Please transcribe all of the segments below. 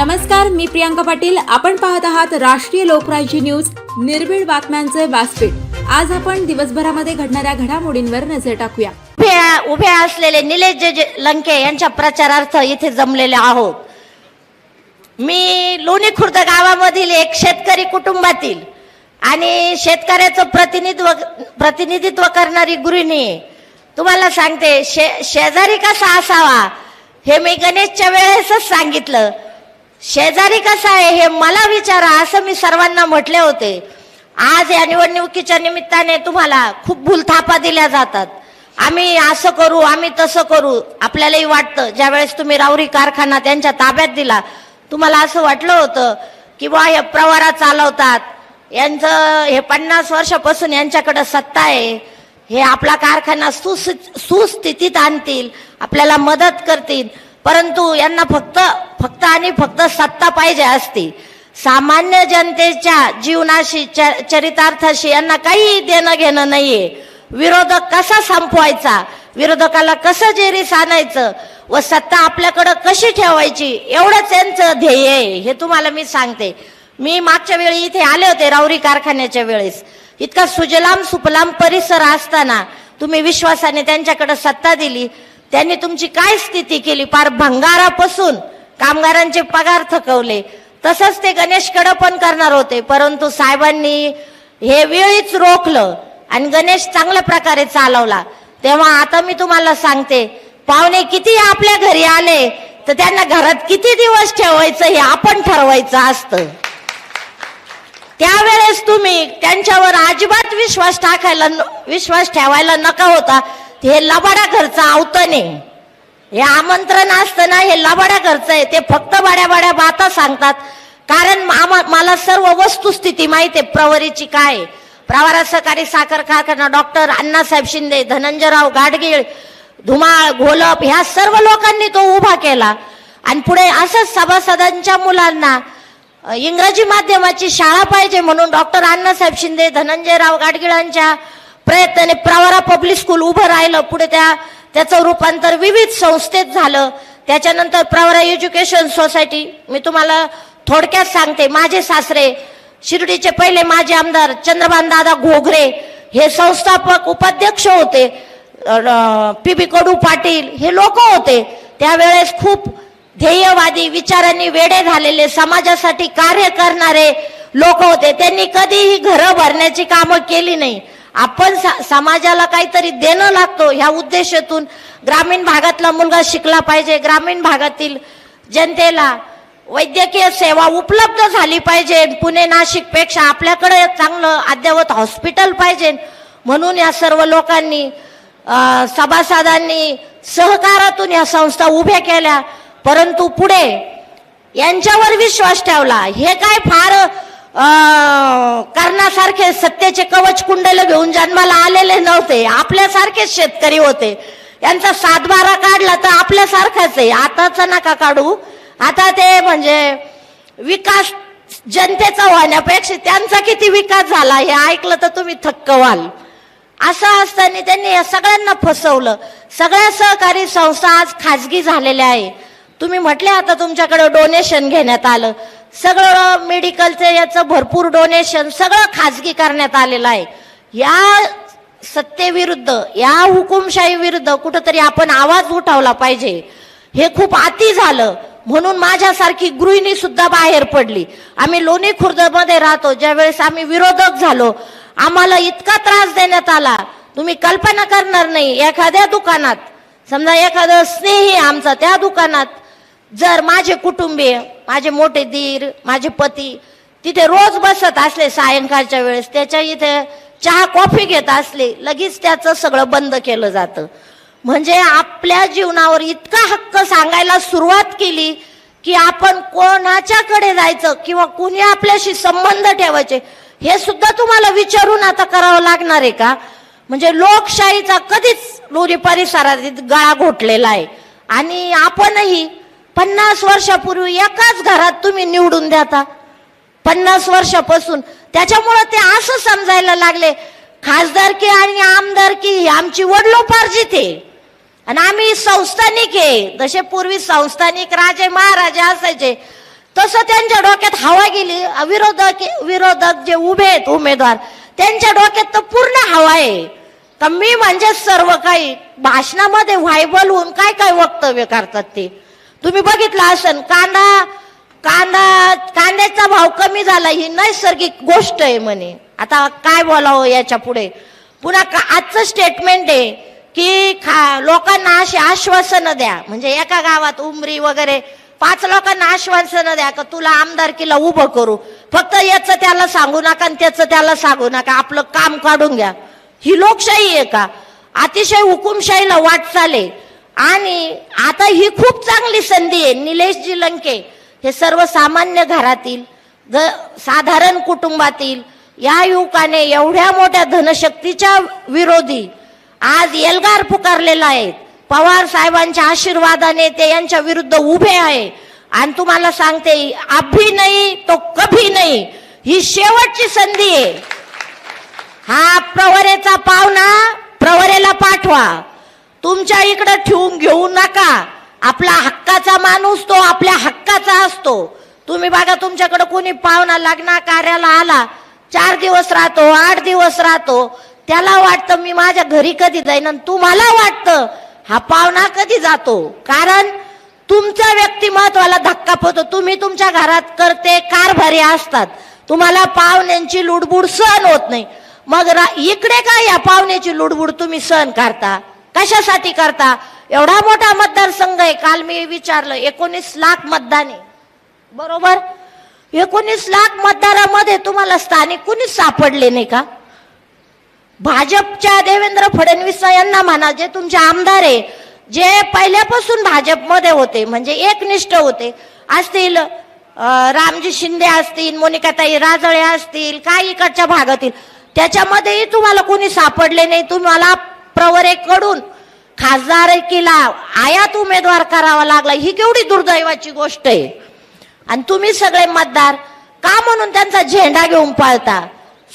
नमस्कार मी प्रियांका पाटील. आपण पाहत आहात राष्ट्रीय लोकराज्य न्यूज निर्भीड बातम्यांचे व्यासपीठ. आज आपण दिवसभरामध्ये घडणाऱ्या घडामोडींवर नजर टाकूया. उभ्या उभ्या असलेले निलेश लंके यांच्या प्रचारार्थ इथे जमलेले आहोत. मी लोणी खुर्द गावामधील एक शेतकरी कुटुंबातील आणि शेतकऱ्याचं प्रतिनिधित्व प्रतिनिधित्व करणारी गृहिणी आहे. तुम्हाला सांगते शे शेजारी कसा असावा हे मी गणेशच्या वेळेसच सांगितलं. शेजारी कसा आहे हे मला विचारा असं मी सर्वांना म्हटले होते. आज या निवडणुकीच्या निमित्ताने तुम्हाला खूप भूलथापा दिल्या जातात. आम्ही असं करू आम्ही तसं करू आपल्यालाही वाटतं ज्यावेळेस तुम्ही राऊरी कारखाना त्यांच्या ताब्यात दिला तुम्हाला असं वाटलं होतं की बा हे प्रवारा चालवतात. यांचं हे पन्नास वर्षापासून यांच्याकडे सत्ता आहे. हे आपला कारखाना सुस्थितीत आणतील आपल्याला मदत करतील. परंतु यांना फक्त फक्त आणि फक्त सत्ता पाहिजे असती. सामान्य जनतेच्या जीवनाशी चरितार्थाशी यांना काही देणं घेणं नाहीये. विरोधक कसा संपवायचा? विरोधकाला कसं जेरीस आणायचं व सत्ता आपल्याकडं कशी ठेवायची? एवढंच यांचं ध्येय आहे हे तुम्हाला मी सांगते. मी मागच्या वेळी इथे आले होते राऊरी कारखान्याच्या वेळेस. इतका सुजलाम सुपलाम परिसर असताना तुम्ही विश्वासाने त्यांच्याकडे सत्ता दिली. त्यांनी तुमची काय स्थिती केली? फार भंगारापासून कामगारांचे पगार थकवले. तसंच ते गणेश पण करणार होते. परंतु साहेबांनी हे वेळीच रोखलं आणि गणेश चांगल्या प्रकारे चालवला. तेव्हा आता मी तुम्हाला सांगते पाहुणे किती आपल्या घरी आले तर त्यांना घरात किती दिवस ठेवायचं हे आपण ठरवायचं असतं. त्यावेळेस तुम्ही त्यांच्यावर अजिबात विश्वास टाकायला विश्वास ठेवायला नका होता. हे लबाडा घरचं आवतने हे आमंत्रण असतं ना हे लबाडा घरचं आहे. ते फक्त बड्या बड्या बाता सांगतात. कारण मला सर्व वस्तुस्थिती माहिती आहे. प्रवरीची काय? प्रवारा सहकारी साखर कारखाना डॉक्टर अण्णासाहेब शिंदे धनंजयराव गाडगीळ धुमाळ घोलप ह्या सर्व लोकांनी तो उभा केला. आणि पुढे असंच सभासदांच्या मुलांना इंग्रजी माध्यमाची शाळा पाहिजे म्हणून डॉक्टर अण्णासाहेब शिंदे धनंजयराव गाडगिळांच्या प्रयत्नाने प्रवारा पब्लिक स्कूल उभं राहिलं. पुढे त्या त्याचं रूपांतर विविध संस्थेत झालं. त्याच्यानंतर प्रवरा एज्युकेशन सोसायटी मी तुम्हाला थोडक्यात सांगते माझे सासरे शिर्डीचे पहिले माजी आमदार चंद्रभान दादा घोगरे हे संस्थापक उपाध्यक्ष होते. पी बी कडू पाटील हे लोक होते. त्यावेळेस खूप ध्येयवादी विचारांनी वेडे झालेले समाजासाठी कार्य करणारे लोक होते. त्यांनी कधीही घरं भरण्याची कामं केली नाही. आपण सा- समाजाला काहीतरी देणं लागतो ह्या उद्देशातून ग्रामीण भागातला मुलगा शिकला पाहिजे. ग्रामीण भागातील जनतेला वैद्यकीय सेवा उपलब्ध झाली पाहिजे. पुणे नाशिकपेक्षा आपल्याकडे चांगलं अद्ययावत हॉस्पिटल पाहिजे. म्हणून या सर्व लोकांनी सभासदांनी सहकारातून या संस्था उभ्या केल्या. परंतु पुढे यांच्यावर विश्वास ठेवला. हे काय फार कर्णासारखे सत्तेचे कवच कुंडल घेऊन जन्माला आलेले नव्हते. आपल्यासारखेच शेतकरी होते. यांचा सातबारा काढला तर आपल्यासारखाच आहे. आताचा नका काढू. आता ते म्हणजे विकास जनतेचा होण्यापेक्षा त्यांचा किती विकास झाला हे ऐकलं तर तुम्ही थक्क व्हाल असं असताना त्यांनी या सगळ्यांना फसवलं. सगळ्या सहकारी संस्था आज खाजगी झालेल्या आहे. तुम्ही म्हटले आता तुमच्याकडे डोनेशन घेण्यात आलं. सगळं मेडिकलचं याचं भरपूर डोनेशन सगळं खाजगी करण्यात आलेलं आहे. या सत्तेविरुद्ध या हुकुमशाही विरुद्ध कुठंतरी आपण आवाज उठवला पाहिजे. हे खूप अति झालं. म्हणून माझ्यासारखी गृहिणी सुद्धा बाहेर पडली. आम्ही लोणी खुर्दमध्ये राहतो ज्यावेळेस आम्ही विरोधक झालो आम्हाला इतका त्रास देण्यात आला. तुम्ही कल्पना करणार नाही एखाद्या दुकानात समजा एखादं स्नेही आमचा त्या दुकानात जर माझे कुटुंबीय माझे मोठे दीर माझे पती तिथे रोज बसत असले सायंकाळच्या वेळेस त्याच्या इथे चहा कॉफी घेत असले लगेच त्याचं सगळं बंद केलं जातं. म्हणजे आपल्या जीवनावर इतका हक्क सांगायला सुरुवात केली की आपण कोणाच्याकडे जायचं किंवा कुणी आपल्याशी संबंध ठेवायचे हे सुद्धा तुम्हाला विचारून आता करावं लागणार आहे का? म्हणजे लोकशाहीचा कधीच लोरी परिसरात गळा घोटलेला आहे. आणि आपणही पन्नास वर्षापूर्वी एकाच घरात तुम्ही निवडून द्याता. पन्नास वर्षापासून. त्याच्यामुळं ते असं समजायला लागले खासदारकी आणि आमदारकी आमची वडलोपार्जित आहे. आणि आम्ही संस्थानिक आहे. जसे पूर्वी संस्थानिक राजे महाराजे असायचे तसं त्यांच्या डोक्यात हवा गेली. विरोधक विरोधक जे उभे आहेत उमेदवार त्यांच्या डोक्यात तर पूर्ण हवा आहे. तर मी म्हणजे सर्व काही भाषणामध्ये व्हायबल होऊन काय काय वक्तव्य करतात ते? तुम्ही बघितलं असन कांदा कांदा कांद्याचा भाव कमी झाला ही नैसर्गिक गोष्ट आहे म्हणे. आता काय बोलावं याच्यापुढे? पुन्हा का- आजचं स्टेटमेंट आहे की खा लोकांना अशी आश्वासनं द्या. म्हणजे एका गावात उमरी वगैरे पाच लोकांना आश्वासनं द्या का तुला आमदारकीला उभं करू. फक्त याचं त्याला सांगू नका आणि त्याचं त्याला सांगू नका. आपलं काम काढून घ्या. ही लोकशाही आहे का? अतिशय हुकुमशाहीला वाटचाल आहे. आणि आता ही खूप चांगली संधी आहे निलेशजी लंके. हे सर्वसामान्य घरातील ग साधारण कुटुंबातील या युवकाने एवढ्या मोठ्या धनशक्तीच्या विरोधी आज एल्गार पुकारलेला आहे. पवार साहेबांच्या आशीर्वादाने ते यांच्या विरुद्ध उभे आहे. आणि तुम्हाला सांगते अभी नाही तो कभी नाही. ही शेवटची संधी आहे. हा प्रवरेचा पावना प्रवरेला पाठवा. तुमच्या इकडे ठेवून घेऊ नका. आपला हक्काचा माणूस तो आपल्या हक्काचा असतो. तुम्ही बघा तुमच्याकडे कोणी पाहुणा लग्ना कार्याला आला चार दिवस राहतो आठ दिवस राहतो. त्याला वाटतं मी माझ्या घरी कधी जाईन आणि तुम्हाला वाटतं हा पाहुणा कधी जातो? कारण तुमचा व्यक्तिमत्वाला धक्का पोहतो तुम्ही तुमच्या घरात करते कारभारी असतात. तुम्हाला पाहुण्यांची लुडबुड सहन होत नाही. मग रा- इकडे काय या पाहुण्याची लुडबुड तुम्ही सहन करता? कशासाठी करता? एवढा मोठा मतदारसंघ आहे. काल मी विचारलं एकोणीस लाख मतदान आहे. बरोबर? एकोणीस लाख मतदारामध्ये तुम्हाला स्थानिक कुणीच सापडले नाही का? भाजपच्या देवेंद्र फडणवीस यांना म्हणा जे तुमचे आमदार आहे जे पहिल्यापासून भाजपमध्ये होते म्हणजे एकनिष्ठ होते असतील रामजी शिंदे असतील मोनिकाताई राजळे असतील काही इकडच्या भागातील त्याच्यामध्येही तुम्हाला कोणी सापडले नाही. तुम्हाला प्रवरेकडून खासदारकीला आयात उमेदवार करावा लागला. ही केवढी दुर्दैवाची गोष्ट आहे. आणि तुम्ही सगळे मतदार का म्हणून त्यांचा झेंडा घेऊन पाळता?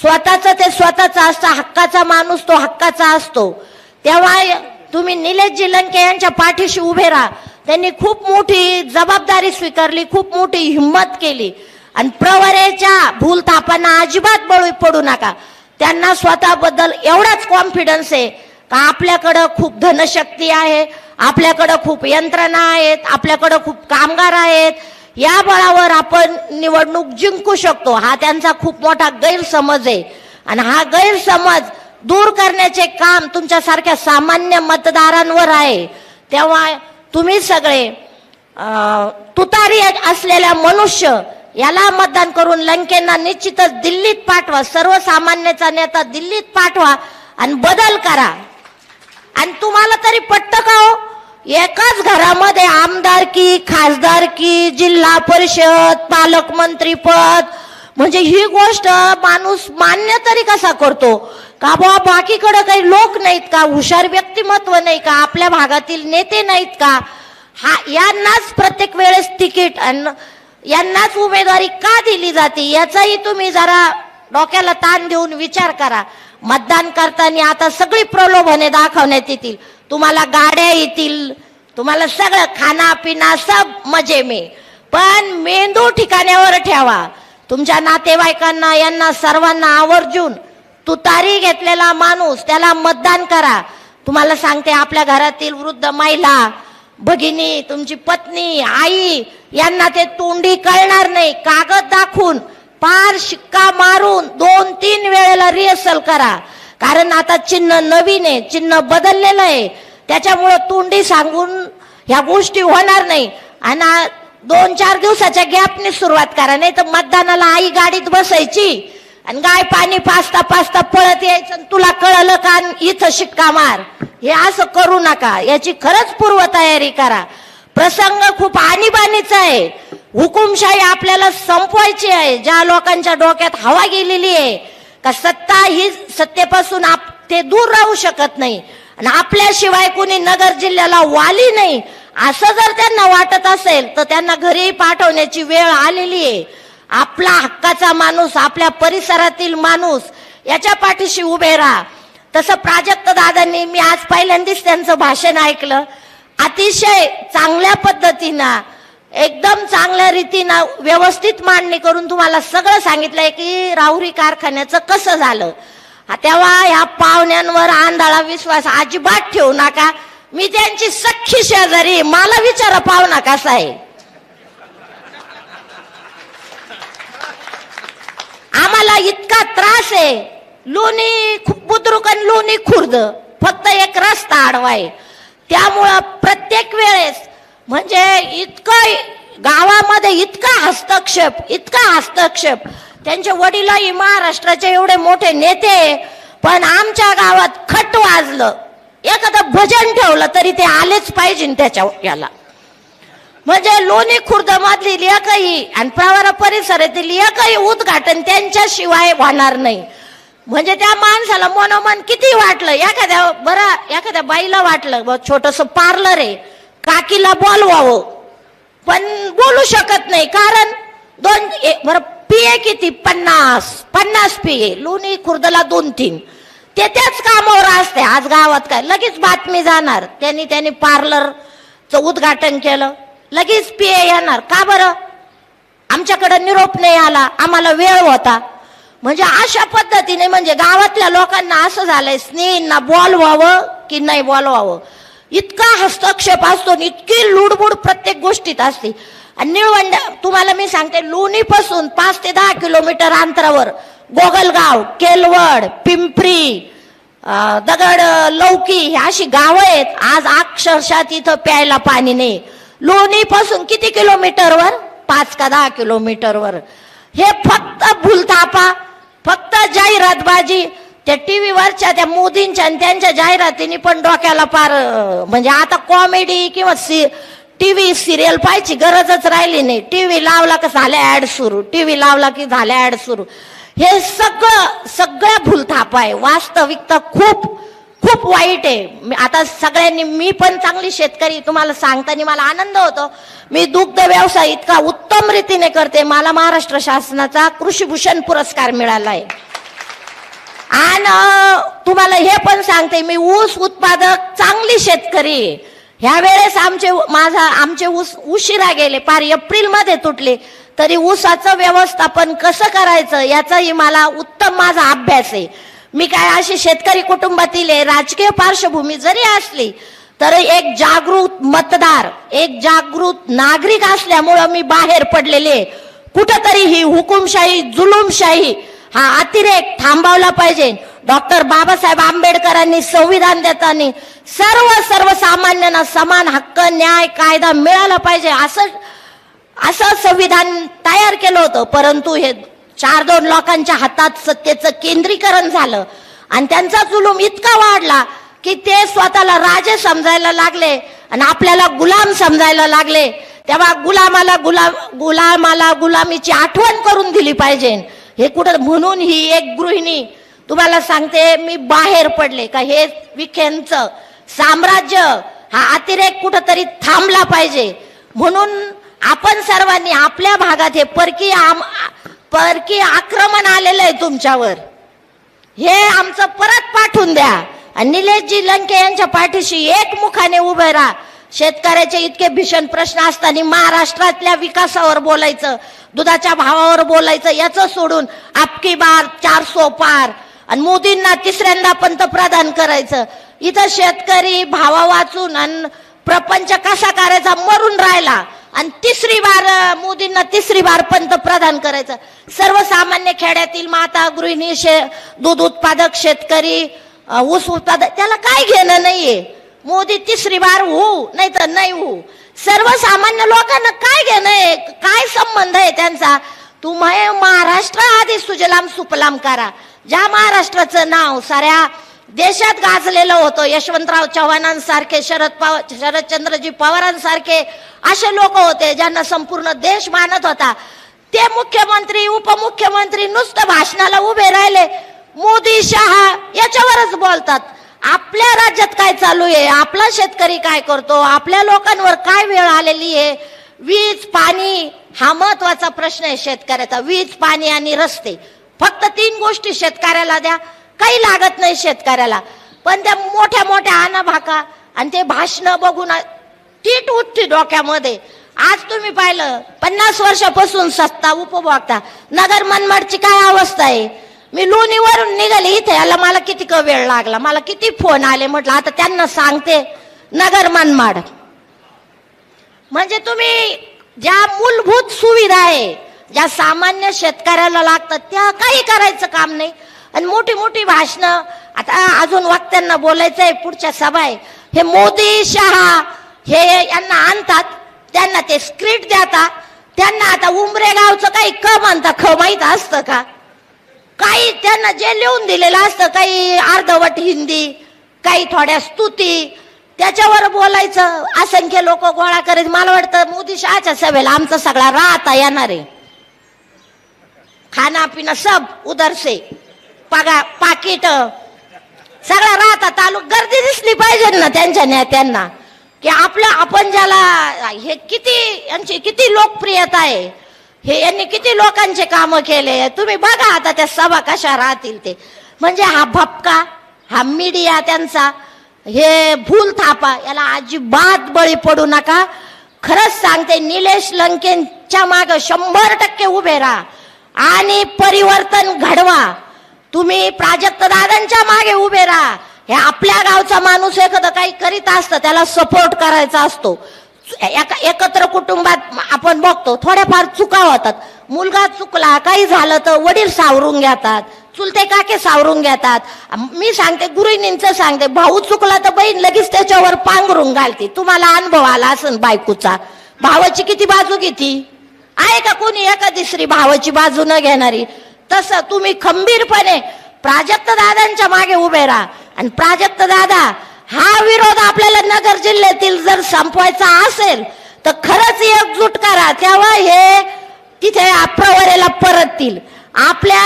स्वतःच ते स्वतःचा असतं. हक्काचा माणूस तो हक्काचा असतो. तेव्हा तुम्ही निलेश जिलंके यांच्या पाठीशी उभे राहा. त्यांनी खूप मोठी जबाबदारी स्वीकारली खूप मोठी हिंमत केली. आणि प्रवरेच्या भूलथापांना अजिबात बळी पडू नका. त्यांना स्वतःबद्दल एवढाच कॉन्फिडन्स आहे. का आपल्याकडं खूप धनशक्ती आहे आपल्याकडं खूप यंत्रणा आहेत आपल्याकडं खूप कामगार आहेत या बळावर आपण निवडणूक जिंकू शकतो. हा त्यांचा खूप मोठा गैरसमज आहे. आणि हा गैरसमज दूर करण्याचे काम तुमच्यासारख्या सामान्य मतदारांवर आहे. तेव्हा तुम्ही सगळे तुतारी असलेल्या मनुष्य याला मतदान करून लंकेंना निश्चितच दिल्लीत पाठवा सर्वसामान्याचा नेता दिल्लीत पाठवा आणि बदल करा. आणि तुम्हाला तरी पटत का हो? एकाच घरामध्ये आमदारकी खासदारकी जिल्हा परिषद पालकमंत्री पद. म्हणजे ही गोष्ट माणूस मान्य तरी कसा करतो? का बुवा बाकीकडे काही लोक नाहीत का? हुशार व्यक्तिमत्व नाही का? आपल्या भागातील नेते नाहीत का? हा यांनाच प्रत्येक वेळेस तिकीट आणि यांनाच उमेदवारी का दिली जाते? याचाही तुम्ही जरा डोक्याला ताण देऊन विचार करा. मतदान करताना आता सगळी प्रलोभने दाखवण्यात येतील. तुम्हाला गाड्या येतील तुम्हाला सगळं खाना पिना सब मजे मे. पण मेंदू ठिकाण्यावर ठेवा. तुमच्या नातेवाईकांना यांना सर्वांना आवर्जून तुतारी घेतलेला माणूस त्याला मतदान करा. तुम्हाला सांगते आपल्या घरातील वृद्ध महिला भगिनी तुमची पत्नी आई यांना ते तोंडी कळणार नाही. कागद दाखवून पार शिक्का मारून दोन तीन वेळेला रिहर्सल करा. कारण आता चिन्ह नवीन आहे चिन्ह बदललेलं आहे. त्याच्यामुळं तोंडी सांगून ह्या गोष्टी होणार नाही. आणि दोन चार दिवसाच्या गॅपने सुरुवात करा. नाही तर मतदानाला आई गाडीत बसायची आणि गाय पाणी पाचता पाचता पळत यायचं आणि तुला कळलं का आणि इथं शिक्का मार. हे असं करू नका. याची खरंच पूर्वतयारी करा. प्रसंग खूप आणीबाणीचा आहे. हुकुमशाही आपल्याला संपवायची आहे. ज्या लोकांच्या डोक्यात हवा गेलेली आहे का सत्ता ही सत्तेपासून आप ते दूर राहू शकत नाही. आणि आपल्याशिवाय कोणी नगर जिल्ह्याला वाली नाही. असं जर त्यांना वाटत असेल तर त्यांना घरी पाठवण्याची वेळ आलेली आहे. आपला हक्काचा माणूस आपल्या परिसरातील माणूस याच्या पाठीशी उभे राहा. तसं प्राजक्त दादांनी मी आज पहिल्यांदाच त्यांचं भाषण ऐकलं. अतिशय चांगल्या पद्धतीनं एकदम चांगल्या रीतीनं व्यवस्थित मांडणी करून तुम्हाला सगळं सांगितलंय की राहुरी कारखान्याचं कसं झालं. तेव्हा ह्या पाहुण्यांवर आंधळा विश्वास अजिबात ठेवू नका. मी त्यांची सख्खी शेजारी मला विचारा पाहुणा कसा आहे. आम्हाला इतका त्रास आहे. लोणी बुद्रुक आणि लोणी खुर्द फक्त एक रस्ता आडवा आहे. त्यामुळं प्रत्येक वेळेस म्हणजे इतकं हस्तक्षेप इतका हस्तक्षेप. त्यांचे वडीलही महाराष्ट्राचे एवढे मोठे नेते पण आमच्या गावात खट वाजलं. एखादं भजन ठेवलं तरी ते आलेच पाहिजे त्याच्या याला. म्हणजे लोणी खुर्द मधली लेखही आणि प्रवारा परिसरातील एकही उद्घाटन त्यांच्याशिवाय होणार नाही. म्हणजे त्या माणसाला मनोमन किती वाटलं? एखाद्या बरं एखाद्या बाईला वाटलं छोटस पार्लर आहे. काकीला बोलवावं. पण बोलू शकत नाही कारण दोन ए- बरं पिये किती? पन्नास. पन्नास पिये लोणी खुर्दला दोन तीन. ते त्याच कामावर असते. आज गावात काय? लगेच बातमी जाणार. त्यांनी त्यांनी पार्लरचं उद्घाटन केलं. लगेच पिये येणार. का बरं? आमच्याकडे निरोप नाही आला. आम्हाला वेळ होता. म्हणजे अशा पद्धतीने म्हणजे गावातल्या लोकांना असं झालंय स्नेहींना बोलवावं की नाही बोलवावं? इतका हस्तक्षेप असतो आणि इतकी लुडबुड प्रत्येक गोष्टीत असते. आणि निळवंड तुम्हाला मी सांगते लोणीपासून पाच ते दहा किलोमीटर अंतरावर गोगलगाव केलवड पिंपरी दगड लौकी ही अशी गावं आहेत. आज अक्षरशः तिथं प्यायला पाणी नाही. लोणी पासून किती किलोमीटरवर? पाच का दहा किलोमीटरवर. हे फक्त भूलथापा फक्त जाहिरातबाजी त्या टी व्हीवरच्या त्या मोदींच्या आणि त्यांच्या जाहिरातीने पण डोक्याला पार म्हणजे आता कॉमेडी किंवा सी टी व्ही सिरियल पाहायची गरजच राहिली नाही. टी व्ही लावला का झाल्या ऍड सुरू टी व्ही लावला की झाल्या ऍड सुरू. हे सगळं सगळ्या भूलथाप आहे. वास्तविकता खूप खूप वाईट आहे. आता सगळ्यांनी मी पण चांगली शेतकरी तुम्हाला सांगताना मला आनंद होतो. मी दुग्ध व्यवसाय इतका उत्तम रीतीने करते. मला महाराष्ट्र शासनाचा कृषीभूषण पुरस्कार मिळाला आहे. आणि तुम्हाला हे पण सांगते मी ऊस उत्पादक चांगली शेतकरी. ह्या वेळेस आमचे माझा आमचे ऊस उशिरा गेले पार एप्रिलमध्ये तुटले. तरी ऊसाचं व्यवस्थापन कसं करायचं याचाही मला उत्तम माझा अभ्यास आहे. मी काय अशी शेतकरी कुटुंबातील आहे राजकीय पार्श्वभूमी जरी असली तर एक जागृत मतदार एक जागृत नागरिक असल्यामुळं मी बाहेर पडलेले कुठंतरी ही हुकुमशाही जुलुमशाही हा अतिरेक थांबवला पाहिजे. डॉक्टर बाबासाहेब आंबेडकरांनी संविधान देताना सर्व सर्वसामान्यांना समान हक्क न्याय कायदा मिळाला पाहिजे असं असं संविधान तयार केलं होतं. परंतु हे चार दोन लोकांच्या हातात सत्तेचं केंद्रीकरण झालं आणि त्यांचा जुलूम इतका वाढला की ते स्वतःला राजे समजायला लागले आणि आपल्याला गुलाम समजायला लागले. तेव्हा गुलामाला गुलाम गुलामाला गुलामीची आठवण करून दिली पाहिजे. हे कुठं म्हणून ही एक गृहिणी तुम्हाला सांगते मी बाहेर पडले का हे विखेंचं साम्राज्य हा अतिरेक कुठंतरी थांबला पाहिजे. म्हणून आपण सर्वांनी आपल्या भागात हे परकी आम परकीय आक्रमण आलेलं आहे तुमच्यावर. हे आमचं परत पाठवून द्या. आणि निलेशजी लंके यांच्या पाठीशी एकमुखाने उभे राहा. शेतकऱ्याचे इतके भीषण प्रश्न असताना महाराष्ट्रातल्या विकासावर बोलायचं दुधाच्या भावावर बोलायचं याचं सोडून आपकी बार चारसो पार. आणि मोदींना तिसऱ्यांदा पंतप्रधान करायचं. इथं शेतकरी भावा वाचून आणि प्रपंच कसा करायचा मरून राहिला. आणि तिसरी बार मोदींना तिसरी बार पंतप्रधान करायचं. सर्वसामान्य खेड्यातील माता गृहिणी शे दूध उत्पादक शेतकरी ऊस उत्पादक त्याला काय घेणं नाहीये. मोदी तिसरी बार होऊ नाही तर नाही होऊ. सर्वसामान्य लोकांना काय घेणं आहे? काय संबंध आहे त्यांचा? तुम्हा महाराष्ट्र आधी सुजलाम सुपलाम करा. ज्या महाराष्ट्राचं नाव साऱ्या देशात गाजलेलं होतं यशवंतराव चव्हाणांसारखे शरद पवार शरदचंद्रजी पवारांसारखे असे लोक होते ज्यांना संपूर्ण देश मानत होता. ते मुख्यमंत्री उपमुख्यमंत्री नुसतं भाषणाला उभे राहिले. मोदी शहा याच्यावरच बोलतात. आपल्या राज्यात काय चालू आहे? आपला शेतकरी काय करतो? आपल्या लोकांवर काय वेळ आलेली आहे? वीज पाणी हा महत्त्वाचा प्रश्न आहे शेतकऱ्याचा. वीज पाणी आणि रस्ते. फक्त तीन गोष्टी शेतकऱ्याला द्या. काही लागत नाही शेतकऱ्याला. पण त्या मोठ्या मोठ्या आना भाका आणि ते भाषण बघून तीट उठते डोक्यामध्ये. आज तुम्ही पाहिलं पन्नास वर्षापासून सत्ता उपभोगता नगर मनमाडची काय अवस्था आहे? मी लोणीवरून निघाले इथे. याला मला किती क वेळ लागला? मला किती फोन आले? म्हटलं आता त्यांना सांगते. नगर मनमाड. म्हणजे तुम्ही ज्या मूलभूत सुविधा आहे ज्या सामान्य शेतकऱ्याला लागतात त्या काही करायचं काम नाही. आणि मोठी मोठी भाषणं आता अजून वक्त्यांना बोलायचं आहे पुढच्या सभा आहे हे मोदी शहा हे यांना आणतात त्यांना ते स्क्रिप्ट देतात त्यांना आता उमरे गावचं काही क म्हणता ख माहीत असतं का? काही त्यांना जे लिहून दिलेलं असतं काही अर्धवट हिंदी काही थोड्या स्तुती त्याच्यावर बोलायचं. असंख्य लोक गोळा करीत. मला वाटतं मोदी शहाच्या सभेला आमचा सगळा राहता येणार आहे. खाना पिना सब उधर से पगा पाकिट. सगळा राहता. तालुक गर्दी दिसली पाहिजे ना त्यांच्या नेत्यांना. की आपलं आपण ज्याला हे किती यांची किती लोकप्रियता आहे. हे यांनी किती लोकांचे काम केले तुम्ही बघा आता त्या सभा कशा राहतील ते. म्हणजे हा भपका हा मीडिया त्यांचा हे भूल थापा याला अजिबात बळी पडू नका. खरंच सांगते निलेश लंकेच्या माग शंभर टक्के उभे राहा आणि परिवर्तन घडवा. तुम्ही प्राजक्त दादांच्या मागे उभे राहा. हे आपल्या गावचा माणूस एखादं काही करीत असतं त्याला सपोर्ट करायचा असतो. एका- एकत्र कुटुंबात आपण बघतो थोड्याफार चुका होतात. मुलगा चुकला काही झालं तर वडील सावरून घेतात चुलते काके सावरून घेतात. मी सांगते गृहिणींचं सांगते भाऊ चुकला तर बहीण लगेच त्याच्यावर पांघरून घालते. तुम्हाला अनुभव आला असन बायकोचा. भावाची किती बाजू घेती? आहे का कोणी एका तिसरी भावाची बाजू न घेणारी? तसं तुम्ही खंबीरपणे प्राजक्त दादांच्या मागे उभे राहा. आणि प्राजक्त दादा हा विरोध आपल्याला नगर जिल्ह्यातील जर संपवायचा असेल तर खरंच एकजूट करा. तेव्हा हे तिथे प्रवरेला परततील. आपल्या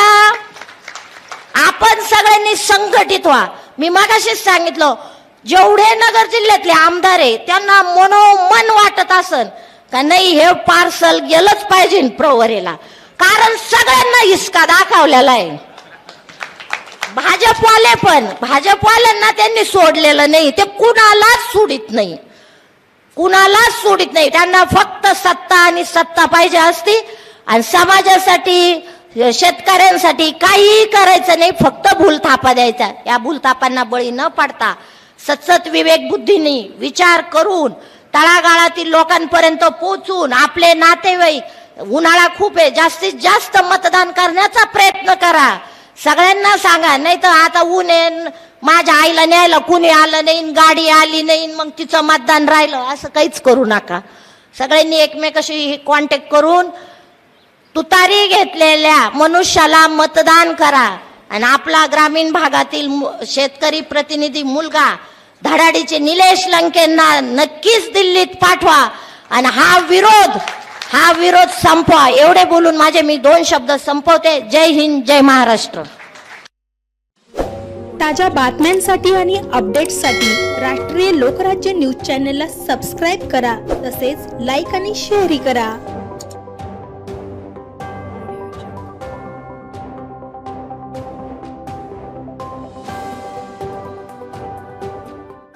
आपण सगळ्यांनी संघटित व्हा. मी मागाशीच सांगितलं जेवढे नगर जिल्ह्यातले आमदार आहे त्यांना मनोमन वाटत असन. का नाही हे पार्सल गेलंच पाहिजे प्रवरेला. कारण सगळ्यांना हिसका दाखवलेला आहे. भाजपवाले पण भाजपवाल्यांना त्यांनी सोडलेलं नाही. ते कुणालाच सोडित नाही. कुणालाच सोडित नाही. त्यांना फक्त सत्ता आणि सत्ता पाहिजे असती. आणि समाजासाठी शेतकऱ्यांसाठी काहीही करायचं नाही. फक्त भूलथापा द्यायचा. या भूलथापांना बळी न पडता सतत विवेक बुद्धीने विचार करून तळागाळातील लोकांपर्यंत पोचून आपले नातेवाईक उन्हाळा खूप आहे. जास्तीत जास्त मतदान करण्याचा प्रयत्न करा. सगळ्यांना सांगा नाही तर आता ऊन आहे माझ्या आईला न्यायला कुणी आलं नाही गाडी आली नाही मग तिचं मतदान राहिलं. असं काहीच करू नका. सगळ्यांनी एकमेकाशी कॉन्टॅक्ट करून तुतारी घेतलेल्या मनुष्याला मतदान करा. आणि आपला ग्रामीण भागातील मु- शेतकरी प्रतिनिधी मुलगा धडाडीचे निलेश लंकेंना नक्कीच दिल्लीत पाठवा. आणि हा विरोध हा विरोध संपवा. एवढे बोलून माझे मी दोन शब्द संपवते. जय हिंद जय महाराष्ट्र. ताज्या बातम्यांसाठी आणि अपडेट्ससाठी राष्ट्रीय लोकराज्य न्यूज चॅनलला सबस्क्राईब करा. तसेच लाईक आणि शेअरही करा.